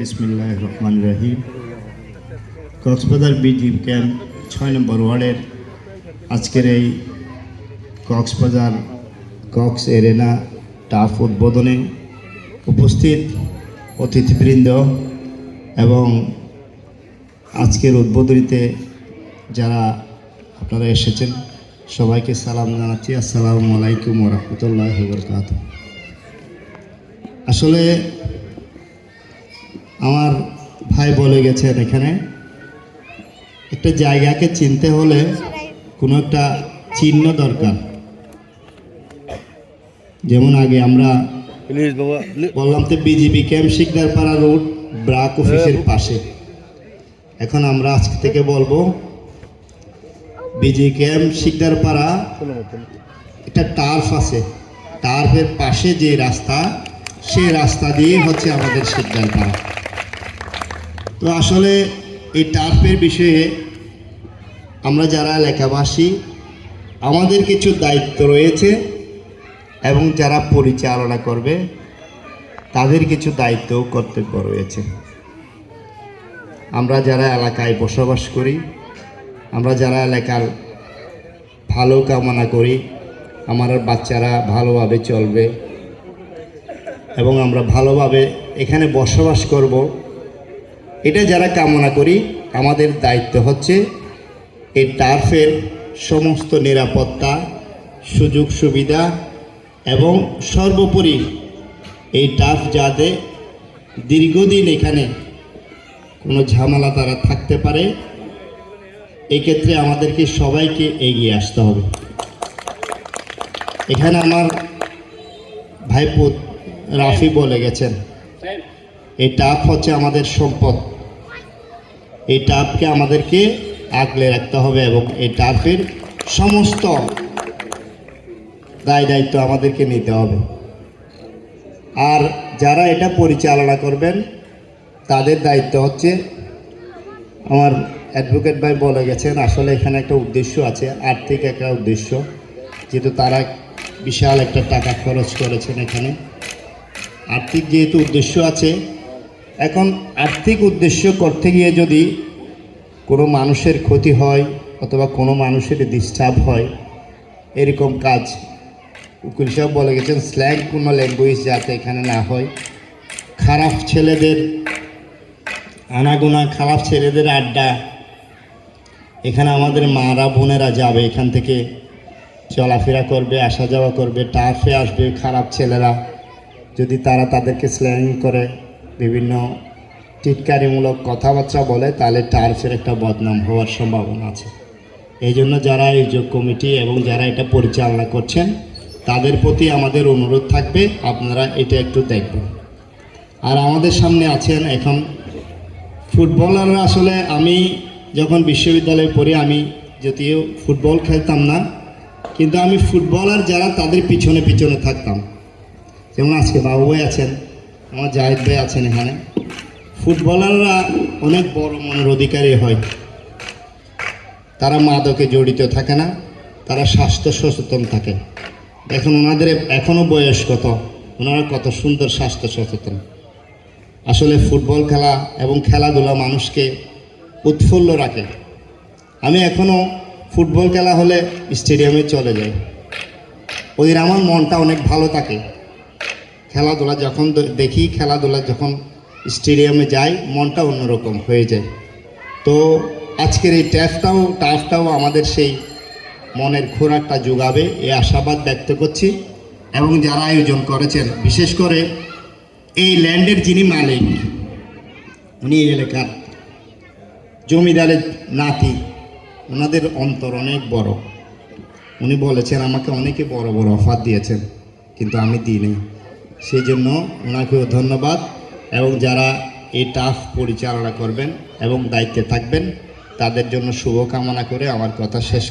বিসমিল্লাহ রহমান রহিম। কক্সবাজার বিজি ক্যাম্প ছয় নম্বর ওয়ার্ডের আজকের এই কক্সবাজার কক্স এরেনা টাফ উদ্বোধনে উপস্থিত অতিথিবৃন্দ এবং আজকের উদ্বোধনীতে যারা আপনারা এসেছেন, সবাইকে সালাম জানাচ্ছি। আসসালামু আলাইকুম রহমতুল্লাহ বরকাত আসলে আমার ভাই বলে গেছেন এখানে একটা জায়গাকে চিনতে হলে কোনো একটা চিহ্ন দরকার। যেমন আগে আমরা বললাম তো BGB camp Shikdarpara road BRAC অফিসের পাশে। এখন আমরা আজকে থেকে বলব বিজি ক্যাম্প শিকদারপাড়া একটা টার্ফ আছে। টার্ফের পাশে যে রাস্তা সেই রাস্তা দিয়ে হচ্ছে আমাদের শিকদারপাড়া। তো আসলে এই টার্ফের বিষয়ে আমরা যারা এলাকাবাসী, আমাদের কিছু দায়িত্ব রয়েছে এবং যারা পরিচালনা করবে, তাদের কিছু দায়িত্ব কর্তব্য রয়েছে। আমরা যারা এলাকায় বসবাস করি, আমরা যারা এলাকার ভালো কামনা করি, আমার বাচ্চারা ভালোভাবে চলবে এবং আমরা ভালোভাবে এখানে বসবাস করব। এটা যারা কামনা করি, আমাদের দায়িত্ব হচ্ছে এই টার্ফের সমস্ত নিরাপত্তা, সুযোগ সুবিধা এবং সর্বোপরি এই টার্ফ যাতে দীর্ঘদিন এখানে কোনো ঝামেলা তারা থাকতে পারে, এক্ষেত্রে আমাদেরকে সবাইকে এগিয়ে আসতে হবে। এখানে আমার ভাইপো রাফি বলে গেছেন। এই টাপ হচ্ছে আমাদের সম্পদ। এই টাপকে আমাদেরকে আগলে রাখতে হবে এবং এই টাপের সমস্ত দায় দায়িত্ব আমাদেরকে নিতে হবে। আর যারা এটা পরিচালনা করবেন, তাদের দায়িত্ব হচ্ছে, আমার অ্যাডভোকেট ভাই বলে গেছেন, আসলে এখানে একটা উদ্দেশ্য আছে, আর্থিক একটা উদ্দেশ্য, যেহেতু তারা বিশাল একটা টাকা খরচ করেছেন এখানে। আর্থিক যেহেতু উদ্দেশ্য আছে এখন আর্থিক উদ্দেশ্য করতে গিয়ে যদি কোনো মানুষের ক্ষতি হয় অথবা কোনো মানুষের ডিস্টার্ব হয়, এরকম কাজ উকিল সাহেব বলে গেছেন স্ল্যাং কোনো ল্যাঙ্গুয়েজ যাতে এখানে না হয়। খারাপ ছেলেদের আনাগোনা, খারাপ ছেলেদের আড্ডা, এখানে আমাদের মারা, বোনেরা যাবে, এখান থেকে চলাফেরা করবে আসা যাওয়া করবে টার্ফে আসবে, খারাপ ছেলেরা। যদি তারা তাদেরকে স্ল্যাং করে বিভিন্ন টিটকারিমূলক কথাবার্তা বলে, তাহলে টার্ফের একটা বদনাম হওয়ার সম্ভাবনা আছে। এই জন্য যারা এই যোগ কমিটি এবং যারা এটা পরিচালনা করছেন, তাদের প্রতি আমাদের অনুরোধ থাকবে, আপনারা এটা একটু দেখবেন। আর আমাদের সামনে আছেন এখন ফুটবলাররা। আসলে আমি যখন বিশ্ববিদ্যালয়ে পড়ি, আমি যদিও ফুটবল খেলতাম না, কিন্তু আমি ফুটবলার যারা, তাদের পিছনে পিছনে থাকতাম। যেমন আজকে বাবু আছেন আমার জাহিদ ভাই আছেন এখানে। ফুটবলাররা অনেক বড় মনের অধিকারী হয়। তারা মাদকে জড়িত থাকে না, তারা স্বাস্থ্য সচেতন থাকে। এখন ওনাদের এখনও বয়স কত? ওনারা কত সুন্দর স্বাস্থ্য সচেতন। আসলে ফুটবল খেলা এবং খেলাধুলা মানুষকে উৎফুল্ল রাখে। আমি এখনও ফুটবল খেলা হলে স্টেডিয়ামে চলে যাই। ওদের আমার মনটা অনেক ভালো থাকে। খেলাধুলা যখন দেখি, খেলাধুলা যখন স্টেডিয়ামে যাই, মনটা অন্যরকম হয়ে যায়। তো আজকের এই ট্যাফটাও, টাফটাও আমাদের সেই মনের খোরাকটা যোগাবে এই আশাবাদ ব্যক্ত করছি। এবং যারা আয়োজন করেছেন, বিশেষ করে এই ল্যান্ডের যিনি মালিক, উনি এই এলাকার জমিদারের নাতি, ওনাদের অন্তর অনেক বড়। উনি বলেছেন, আমাকে অনেকে বড় বড় অফার দিয়েছেন, কিন্তু আমি দিইনি। সেই জন্য ওনাকেও ধন্যবাদ এবং যারা এই টাফ পরিচালনা করবেন এবং দায়িত্বে থাকবেন, তাদের জন্য শুভকামনা করে আমার কথা শেষ